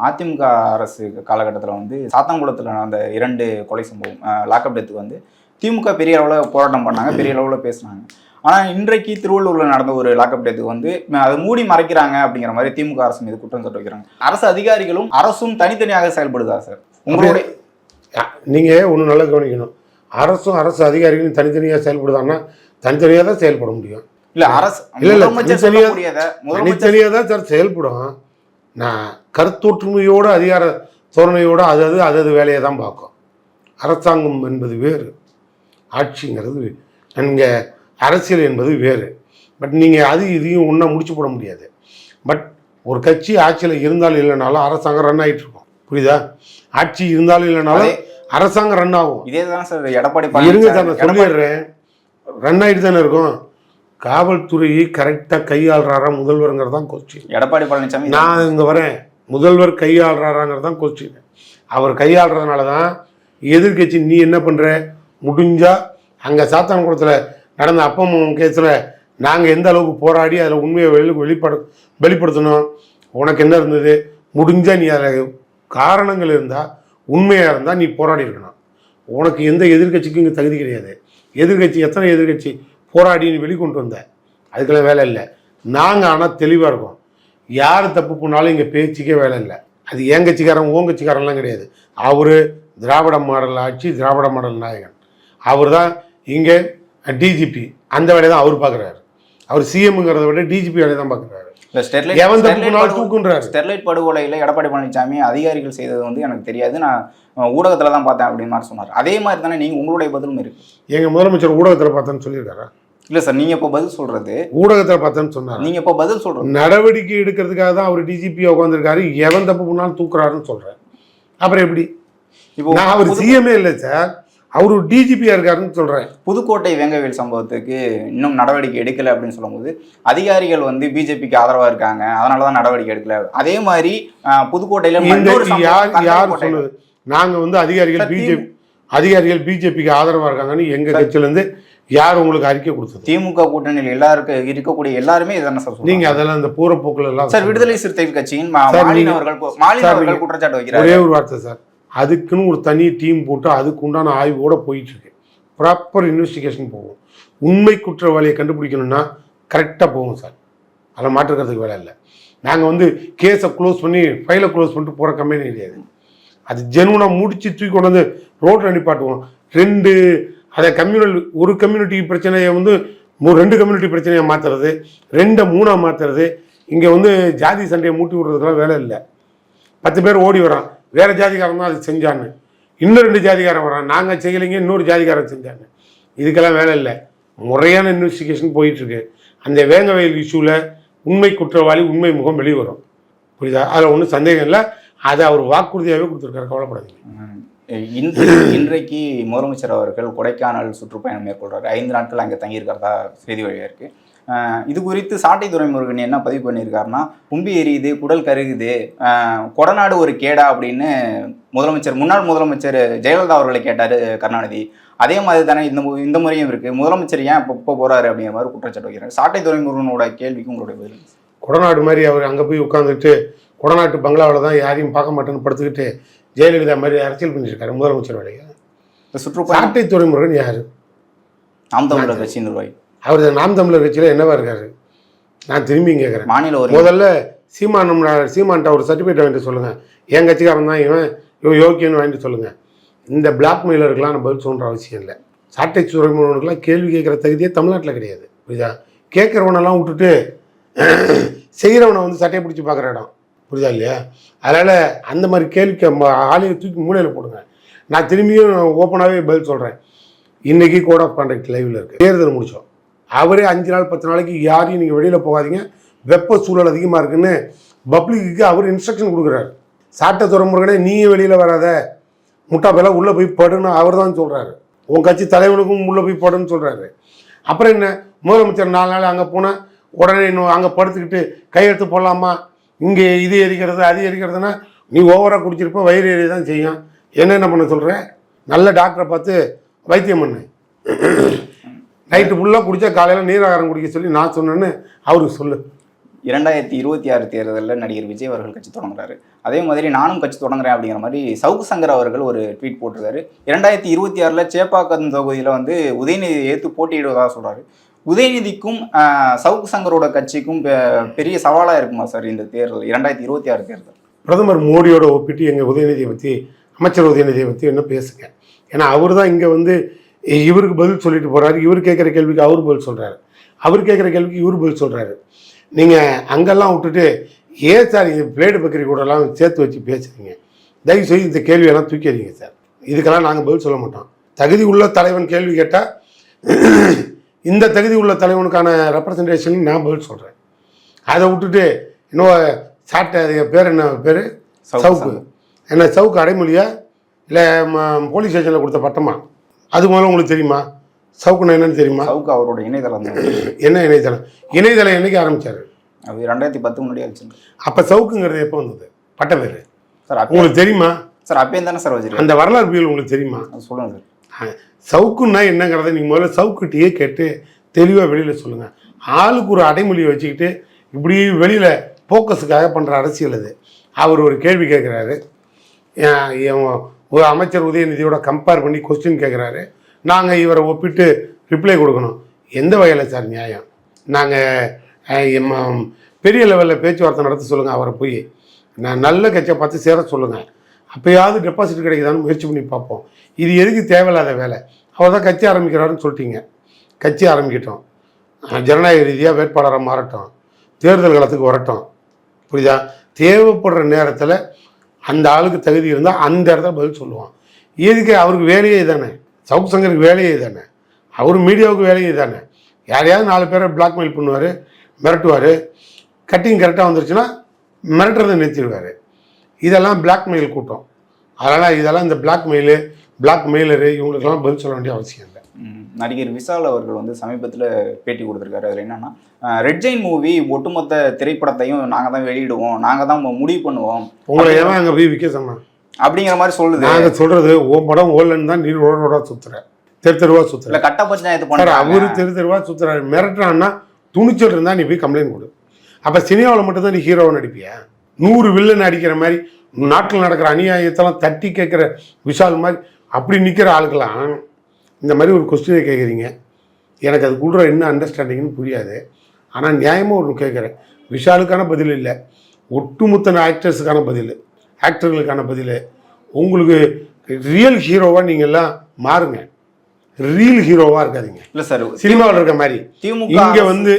அதிமுக அரசு காலகட்டத்தில் வந்து சாத்தான்குளத்தில் நடந்த இரண்டு கொலை சம்பவம் லாக்அப் டெத்துக்கு வந்து திமுக பெரிய அளவில் போராட்டம் பண்ணாங்க பெரிய அளவில் பேசினாங்க. ஆனால் இன்றைக்கு திருவள்ளூரில் நடந்த ஒரு லாக்அப் டெத்துக்கு வந்து அதை மூடி மறைக்கிறாங்க அப்படிங்கிற மாதிரி திமுக அரசு மீது குற்றம் சாட்டு வைக்கிறாங்க. அரசு அதிகாரிகளும் அரசும் தனித்தனியாக செயல்படுதா சார்? உங்களுடைய நீங்கள் ஒன்று நல்லா கவனிக்கணும். அரசும் அரசு அதிகாரிகளும் தனித்தனியாக செயல்படுதான்னா தனித்தனியாக தான் செயல்பட முடியும். இல்ல அரசு இல்ல, முதலமைச்சர் தான் சார் செயல்படும். நான் கருத்தொற்றுமையோட அதிகார தோரணையோட அது அது அது அது வேலையை தான் பார்க்கும். அரசாங்கம் என்பது வேறு. ஆட்சிங்கிறது இங்கே அரசியல் என்பது வேறு. பட் நீங்கள் அது இதையும் ஒன்றா முடிச்சு போட முடியாது. பட் ஒரு கட்சி ஆட்சியில் இருந்தாலும் இல்லைனாலும் அரசாங்கம் ரன் ஆகிட்டு இருக்கும் புரியுதா? ஆட்சி இருந்தாலும் இல்லைனாலும் அரசாங்கம் ரன் ஆகும். இதே தான் சார் எடப்பாடி இருங்க சார் நான் சொல்லிடுறேன். ரன் ஆகிட்டு தானே இருக்கும். காவல்துறையை கரெக்டாக கையாளுறாரா முதல்வருங்கிறது தான் கொஸ்டின் எடப்பாடி பழனிசாமி நான் இங்கே வரேன். முதல்வர் கையாளுறாராங்கிறது தான் கொஸ்டின் அவர் கையாளுறதுனால தான் எதிர்க்கட்சி நீ என்ன பண்ணுற முடிஞ்சா அங்கே சாத்தான்குளத்தில் நடந்த அப்பம் கேஸில் நாங்கள் எந்த அளவுக்கு போராடி அதில் உண்மையை வெளி வெளிப்படு வெளிப்படுத்தணும்? உனக்கு என்ன இருந்தது? முடிஞ்சா நீ அதில் காரணங்கள் இருந்தால் உண்மையாக இருந்தால் நீ போராடி இருக்கணும். உனக்கு எந்த எதிர்க்கட்சிக்கும் இங்கே தகுதி கிடையாது. எதிர்க்கட்சி எத்தனை எதிர்க்கட்சி? போராடி வெளிக்கொண்டு வந்த. அதுக்கெல்லாம் வேலை இல்லை. நாங்கள் ஆனால் தெளிவாக இருக்கோம். யார் தப்பு பண்ணாலும் இங்கே பேச்சுக்கே வேலை இல்லை. அது என் கட்சிக்காரன் உன் கட்சிக்காரன்லாம் கிடையாது. அவர் திராவிட மாடல் ஆட்சி திராவிட மாடல் நாயகன். அவர் தான் இங்கே டிஜிபி அந்த வேலையை தான் அவர் பார்க்குறாரு. அவர் சிஎம்ங்கிறத விட டிஜிபி வேலையை தான் பார்க்குறாரு. ஸ்டெர்லைட் படுகொலையில் எடப்பாடி பழனிசாமி அதிகாரிகள் செய்தது வந்து எனக்கு தெரியாது. நான் ஊடகத்தில் தான் பார்த்தேன் அப்படின்னு மாதிரி சொன்னார். அதே மாதிரி தானே நீங்கள் உங்களுடைய பதிலும் இருக்கு. எங்கள் முதலமைச்சர் ஊடகத்தில் பார்த்தேன்னு சொல்லியிருக்காரா? இல்லை சார் நீங்கள் இப்போ பதில் சொல்றது? ஊடகத்தில் பார்த்தேன்னு சொன்னார்? நீங்கள் இப்போ பதில் சொல்றது? நடவடிக்கை எடுக்கிறதுக்காக தான் அவர் டிஜிபியாக உட்காந்துருக்காரு எவன் தப்பு பண்ணாலும் தூக்குறாருன்னு சொல்கிறேன் அப்புறம் எப்படி? இப்போ நான் அவர் சிஎம்ஏ இல்லை சார். அவர் டிஜிபியாக இருக்காருன்னு சொல்கிறேன் புதுக்கோட்டை வேங்கவேல் சம்பவத்துக்கு இன்னும் நடவடிக்கை எடுக்கல அப்படின்னு சொல்லும்போது அதிகாரிகள் வந்து பிஜேபிக்கு ஆதரவா இருக்காங்க. அதனால தான் நடவடிக்கை எடுக்கல. அதே மாதிரி புதுக்கோட்டையில யார் யார் நாங்கள் வந்து அதிகாரிகள் பிஜேபி அதிகாரிகள் பிஜேபிக்கு ஆதரவாக இருக்காங்கன்னு எங்கள் கட்சியிலேருந்து யார் உங்களுக்கு அறிக்கை கொடுத்தது? திமுக கூட்டணியில் எல்லாருக்கும் இருக்கக்கூடிய எல்லாருமே இதான சார். நீங்கள் அதெல்லாம் இந்த பூரப்போக்கில் எல்லாம் சார் விடுதலை சிறுத்தைகள் கட்சியின் மா- சார், மாலின் நீங்க- அவர்கள் கு- மாலின் சார், அவர்கள் நீங்க- குற்றச்சாட்டு வைக்கிறார். ஒரே ஒரு வார்த்தை சார். அதுக்குன்னு ஒரு தனி டீம் போட்டு அதுக்கு உண்டான ஆய்வோட போயிட்டு இருக்கு ப்ராப்பர் இன்வெஸ்டிகேஷன் போகும். உண்மை குற்றவாளியை கண்டுபிடிக்கணும்னா கரெக்டாக போகும் சார். அதில் மாற்றுக்கிறதுக்கு வேலை இல்லை. நாங்கள் வந்து கேஸை க்ளோஸ் பண்ணி ஃபைலை க்ளோஸ் பண்ணிட்டு போகிற கம்பெனி கிடையாது. அது ஜெனுவனாக முடிச்சு தூக்கி கொண்டு வந்து ரோட்டில் நிப்பாட்டுவோம். ரெண்டு அதை கம்யூனல் ஒரு கம்யூனிட்டி பிரச்சனையை வந்து மூ- ரெண்டு கம்யூனிட்டி பிரச்சனையை மாற்றுறது ரெண்டை மூணாக மாற்றுறது இங்கே வந்து ஜாதி சண்டையை மூட்டி விடுறதுக்கெல்லாம் வேலை இல்லை. பத்து பேர் ஓடி வரான் வேறு ஜாதிகாரன் தான் அது செஞ்சான்னு. இன்னும் ரெண்டு ஜாதிகாரன் வரான் நாங்கள் செய்யலைங்க இன்னொரு ஜாதிகாரன் செஞ்சாங்க இதுக்கெல்லாம் வேலை இல்லை. முறையான இன்வெஸ்டிகேஷன் போயிட்டுருக்கு. அந்த அந்த வேங்கவயல் இஷ்யூவில் உண்மை குற்றவாளி உண்மை முகம் வெளிவரும். புரியுதா? அதில் ஒன்றும் சந்தேகம் இல்லை. அதை அவர் வாக்குறுதியாகவே கொடுத்துருக்காரு. கவலைப்படாதீங்க. இன்று இன்றைக்கு முதலமைச்சர் அவர்கள் கொடைக்கானல் சுற்றுப்பயணம் மேற்கொள்றாரு. ஐந்து நாட்கள் அங்கே தங்கியிருக்கிறதா செய்தி வழியாக இருக்கு. இது குறித்து சாட்டை துறைமுருகன் என்ன பதிவு பண்ணியிருக்காருன்னா கும்பி எரியுது குடல் கருகுது கொடநாடு ஒரு கேடா அப்படின்னு முதலமைச்சர் முன்னாள் முதலமைச்சர் ஜெயலலிதா அவர்களை கேட்டார் கருணாநிதி. அதே மாதிரி தானே இந்த மு- இந்த முறையும் இருக்கு. முதலமைச்சர் ஏன் இப்போ இப்போ போறாரு அப்படிங்கிற மாதிரி குற்றச்சாட்டு வைக்கிறார். சாட்டை துறைமுருகனோட கேள்விக்கு உங்களுடைய பதில் கொடநாடு மாதிரி அவர் அங்கே போய் உட்காந்துட்டு கொடநாட்டு பங்களாவில் தான் யாரையும் பார்க்க மாட்டேன்னு படுத்துக்கிட்டு ஜெயலலிதா மாதிரி அரசியல் பண்ணியிருக்காரு முதலமைச்சர் வேலையை. சுற்றுப்பயணம் சாட்டை துறைமுருகன் யார்? நாம் தமிழர் கட்சி நிர்வாகி அவர் நாம் தமிழர் கட்சியில் என்னவா இருக்காரு? நான் திரும்பி கேட்குறேன் மாநில ஒரு முதல்ல சீமான் சீமான்ட்ட ஒரு சர்டிஃபிகேட் வாங்கிட்டு சொல்லுங்க. என் கட்சிக்காரன் தான் இவன் இவன் யோக்கியன்னு வாங்கிட்டு சொல்லுங்க. இந்த பிளாக் மெயிலருக்கெல்லாம் நான் பதில் சொல்கிற அவசியம் இல்லை. சாட்டை சுரமுறைகளுக்கெல்லாம் கேள்வி கேட்குற தகுதியே தமிழ்நாட்டில் கிடையாது. புரியுதா? கேட்குறவனெல்லாம் விட்டுட்டு செய்கிறவனை வந்து சட்டையை பிடிச்சி பார்க்குற இடம். புரியுதா இல்லையா? அதனால் அந்த மாதிரி கேள்விக்கு ஆளையை தூக்கி மூலையில் போடுங்க. நான் திரும்பியும் ஓப்பனாகவே பதில் சொல்கிறேன் இன்றைக்கி கோட் ஆஃப் கான்டாக்ட் லைவில் இருக்குது தேர்தல் முடித்தோம் அவரே அஞ்சு நாள் பத்து நாளைக்கு யாரையும் நீங்கள் வெளியில் போகாதீங்க. வெப்ப சூழல் அதிகமாக இருக்குன்னு பப்ளிக்கு அவர் இன்ஸ்ட்ரக்ஷன் கொடுக்குறாரு. சாட்ட துறைமுருகனே நீயும் வெளியில் வராத. முட்டா பேல உள்ளே போய் படுன்னு அவர் தான் சொல்கிறாரு உன் கட்சி தலைவனுக்கும் உள்ளே போய் படுன்னு சொல்கிறாரு அப்புறம் என்ன? முதலமைச்சர் நாலு நாள் அங்கே போனால் உடனே இன்னும் அங்கே படுத்துக்கிட்டு கையெழுத்து போடலாமா? இங்கே இது எரிக்கிறது அது எரிக்கிறதுனா நீ ஓவராக குடிச்சிருப்ப வயிறு எரிய தான் செய்யும் என்னென்ன பண்ண சொல்கிறேன் நல்ல டாக்டரை பார்த்து வைத்தியம் பண்ணு. நைட்டு ஃபுல்லாக குடித்தா காலையில் நீராகாரம் குடிக்க சொல்லி நான் சொன்னேன்னு அவருக்கு சொல்லு. இரண்டாயிரத்தி இருபத்தி ஆறு தேர்தலில் நடிகர் விஜய் அவர்கள் கட்சி தொடங்குறாரு. அதே மாதிரி நானும் கட்சி தொடங்குறேன் அப்படிங்கிற மாதிரி சவுக்கு சங்கர் அவர்கள் ஒரு ட்வீட் போட்டிருக்காரு. இரண்டாயிரத்தி இருபத்தி ஆறில் சேப்பாக்கம் தொகுதியில் வந்து உதயநிதி ஏற்று போட்டியிடுவதாக சொல்கிறாரு உதயநிதிக்கும் சவுக்கு சங்கரோட கட்சிக்கும் பெ- பெரிய சவாலாக இருக்குமா சார் இந்த தேர்தல் இரண்டாயிரத்தி இருபத்தி ஆறு தேர்தல்? பிரதமர் மோடியோட ஒப்பிட்டு எங்கள் உதயநிதியை பற்றி அமைச்சர் உதயநிதியை பற்றி என்ன பேசுங்க? ஏன்னா அவர் தான் இங்கே வந்து இவருக்கு பதில் சொல்லிட்டு போகிறாரு இவர் கேட்குற கேள்விக்கு அவர் பதில் சொல்கிறாரு அவர் கேட்குற கேள்விக்கு இவர் பதில் சொல்கிறாரு நீங்கள் அங்கெல்லாம் விட்டுட்டு ஏன் சார் இது பிளேடு பக்கரி கூடலாம் சேர்த்து வச்சு பேசுறீங்க? தயவு செய்து இந்த கேள்வியெல்லாம் தூக்கிடுறீங்க சார். இதுக்கெல்லாம் நாங்கள் பதில் சொல்ல மாட்டோம். தகுதி உள்ள தலைவன் கேள்வி கேட்டால் இந்த தகுதி உள்ள தலைவனுக்கான ரெப்ரசன்டேஷன் நான் பதில் சொல்கிறேன் அதை விட்டுட்டு இன்னும் சாட்டை பேர் என்ன பேர்? சவுக்கு என்ன சவுக்கு அடைமொழியா? இல்லை போலீஸ் ஸ்டேஷனில் கொடுத்த பட்டமா? அது முதல்ல உங்களுக்கு தெரியுமா? சவுக்குன்னா என்னன்னு தெரியுமா? சவுக்கு அவரோட இணையதளம் என்ன இணையதளம்? இணையதளம் என்னைக்கு ஆரம்பிச்சாரு? அது ரெண்டாயிரத்தி பத்து முன்னாடி ஆச்சு அப்போ சவுக்குங்கிறது எப்போ வந்தது? பட்ட பேர் சார் உங்களுக்கு தெரியுமா? சார் அப்பயும் தானே சார் வச்சிருக்கேன் அந்த வரலாறு புயல் உங்களுக்கு தெரியுமா? சொல்லுங்க சார். சவுக்குன்னா என்னங்கிறத நீங்கள் முதல்ல சவுக்குட்டியே கேட்டு தெளிவாக வெளியில் சொல்லுங்கள் ஆளுக்கு ஒரு அடைமொழியை வச்சுக்கிட்டு இப்படி வெளியில் ஃபோக்கஸுக்காக பண்ணுற அரசியல் அது. அவர் ஒரு கேள்வி கேட்குறாரு ஒரு அமைச்சர் உதயநிதியோட கம்பேர் பண்ணி கொஸ்டின் கேட்குறாரு நாங்கள் இவரை ஒப்பிட்டு ரிப்ளை கொடுக்கணும். எந்த வகையில் சார் நியாயம்? நாங்கள் பெரிய லெவலில் பேச்சுவார்த்தை நடத்த சொல்லுங்கள் அவரை போய். நான் நல்ல கட்சியை பார்த்து சேர சொல்லுங்கள் அப்போயாவது டெபாசிட் கிடைக்குதான்னு முயற்சி பண்ணி பார்ப்போம். இது எதுக்கு தேவையில்லாத வேலை? அவர் தான் கட்சி ஆரம்பிக்கிறாருன்னு சொல்லிட்டீங்க. கட்சி ஆரம்பிக்கட்டும். ஜனநாயக ரீதியாக வேட்பாளராக மாறட்டும். தேர்தல் காலத்துக்கு வரட்டும். புரியுதா? தேவைப்படுற நேரத்தில் அந்த ஆளுக்கு தகுதி இருந்தால் அந்த இடத்துல பதில் சொல்லுவான். எதுக்கு? அவருக்கு வேலையே தானே சவுக் சங்கருக்கு வேலையே தானே அவர் மீடியாவுக்கு வேலையே தானே யாரையாவது நாலு பேரை பிளாக்மெயில் பண்ணுவார் மிரட்டுவார். கட்டிங் கரெக்டாக வந்துருச்சுன்னா மிரட்டுறதை நிறுத்திடுவார். இதெல்லாம் பிளாக்மெயில் கூட்டம். அதனால் இதெல்லாம் இந்த பிளாக்மெயிலு பிளாக்மெயிலரு இவங்களுக்கெல்லாம் பதில் சொல்ல வேண்டிய அவசியம் இல்லை. நடிகர் விஷால் அவர்கள் வந்து சமீபத்தில் பேட்டி கொடுத்துருக்காரு. அதில் என்னன்னா ரெட் ஜெயின் மூவி ஒட்டுமொத்த திரைப்படத்தையும் நாங்கள் தான் வெளியிடுவோம் நாங்கள் தான் முடிவு பண்ணுவோம். உங்களை ஏன் அங்கே போய் விற்க சொன்னான் அப்படிங்கிற மாதிரி சொல்லுது. நாங்கள் சொல்கிறது ஓ படம் ஓடலன்னு தான் நீ ரோட ரோடா சுற்றுற தெரு தெருவா சுற்றுற இல்ல கட்ட பஞ்சாயத்து பண்றாங்க அவரு தெரு தெருவா சுற்றுறாரு மிரட்டுறான்னா துணிச்சல் இருந்தா நீ போய் கம்ப்ளைண்ட் கொடு. அப்போ சினிமாவில் மட்டும்தான் நீ ஹீரோவை நடிப்பியா? நூறு வில்லன் அடிக்கிற மாதிரி நாட்டில் நடக்கிற அநியாயத்தெல்லாம் தட்டி கேட்குற விஷால் மாதிரி அப்படி நிற்கிற ஆளுக்கெல்லாம் இந்த மாதிரி ஒரு கொஸ்டினை கேட்குறீங்க எனக்கு அதுக்குள்ள என்ன அண்டர்ஸ்டாண்டிங்னு புரியாது. ஆனால் நியாயமாக ஒன்று கேட்குறேன் விஷாலுக்கான பதில் இல்லை. ஒட்டுமொத்த ஆக்டர்ஸுக்கான பதில் ஆக்டர்களுக்கான பதில். உங்களுக்கு ரியல் ஹீரோவாக நீங்கள் எல்லாம் மாறுங்க. ரியல் ஹீரோவாக இருக்காதீங்க. இல்ல சார் சினிமாவில் இருக்க மாதிரி. இங்க வந்து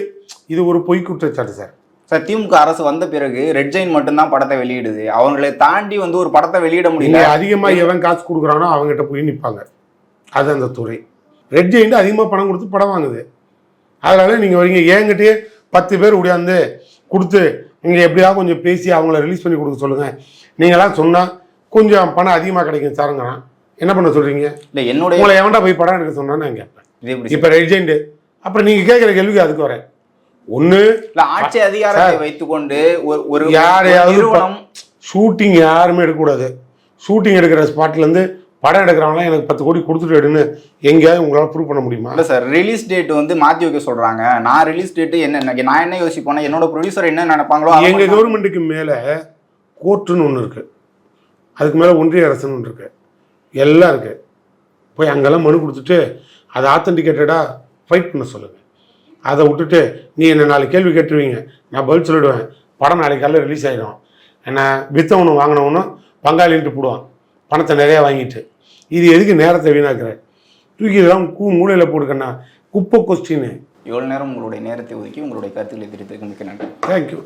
இது ஒரு பொய் குற்றச்சாட்டு சார் சார் திமுக அரசு வந்த பிறகு ரெட் ஜெயின் மட்டும்தான் படத்தை வெளியிடுது. அவங்களை தாண்டி வந்து ஒரு படத்தை வெளியிட முடியல. அதிகமா எவன் காசு கொடுக்குறானோ அவங்ககிட்ட போய் நிற்பாங்க அது அந்த துறை. ரெட் ஜெயிண்ட் அதிகமாக பணம் கொடுத்து படம் வாங்குது. அதனால நீங்க வரீங்க. என்கிட்டயே பத்து பேர் உடையாந்து கொடுத்து நீங்க எப்படியா கொஞ்சம் பேசி அவங்கள ரிலீஸ் பண்ணி கொடுக்க சொல்லுங்க. நீங்களாம் சொன்னா கொஞ்சம் பணம் அதிகமாக கிடைக்கும் சாருங்கிறான். என்ன பண்ண சொல்றீங்க? இல்ல என்னுடைய உங்களை எவன்டா போய் படம் எடுக்க சொன்னா நான் கேட்பேன்? இப்போ ரெட் ஜெயிண்ட் அப்புறம் நீங்க கேட்குற கேள்விக்கு அதுக்கு வரேன். ஒன்று இல்ல ஆட்சி அதிகாரத்தை வைத்துக்கொண்டு ஒரு ஒரு யாரையாவது ஷூட்டிங் யாருமே எடுக்கக்கூடாது. ஷூட்டிங் எடுக்கிற ஸ்பாட்லேருந்து படம் எடுக்கிறவங்களாம் எனக்கு பத்து கோடி கொடுத்துட்டு எடுன்னு எங்கேயாவது உங்களால் ப்ரூவ் பண்ண முடியுமா? இல்ல சார் ரிலீஸ் டேட் வந்து மாத்தி வைக்க சொல்றாங்க. நான் ரிலீஸ் டேட் என்ன நான் என்ன யோசிப்பேன்னா என்னோட ப்ரொடியூசர் என்ன நினைப்பாங்களோ எங்கள் கவர்மெண்ட்டுக்கு மேலே கோர்ட்டுன்னு ஒன்று இருக்குது அதுக்கு மேலே ஒன்றிய அரசுன்னு ஒன்று இருக்குது எல்லாம் இருக்குது போய் அங்கெல்லாம் மனு கொடுத்துட்டு அதை ஆத்தன்டிகேட்டடாக ஃபைட் பண்ண சொல்லுங்கள் அதை விட்டுட்டு நீ என்ன நாலு கேள்வி கேட்டுருவீங்க? நான் பதில் சொல்லிடுவேன். படம் நாளைக்கு காலையில் ரிலீஸ் ஆகிடும் என்ன விற்றவனும் வாங்கினவனும் பங்காளின்ட்டு போடுவான். பணத்தை நிறையா வாங்கிட்டு. இது எதுக்கு நேரத்தை வீணாக்குற? தூக்கி இதெல்லாம் கூ மூலையில் போடுக்கண்ணா. குப்பை கொஸ்டின்னு இவ்வளவு நேரம் உங்களுடைய நேரத்தை ஒதுக்கி உங்களுடைய கருத்துக்களை தெரிவித்ததுக்கு மிக்க நன்றி. தேங்க்யூ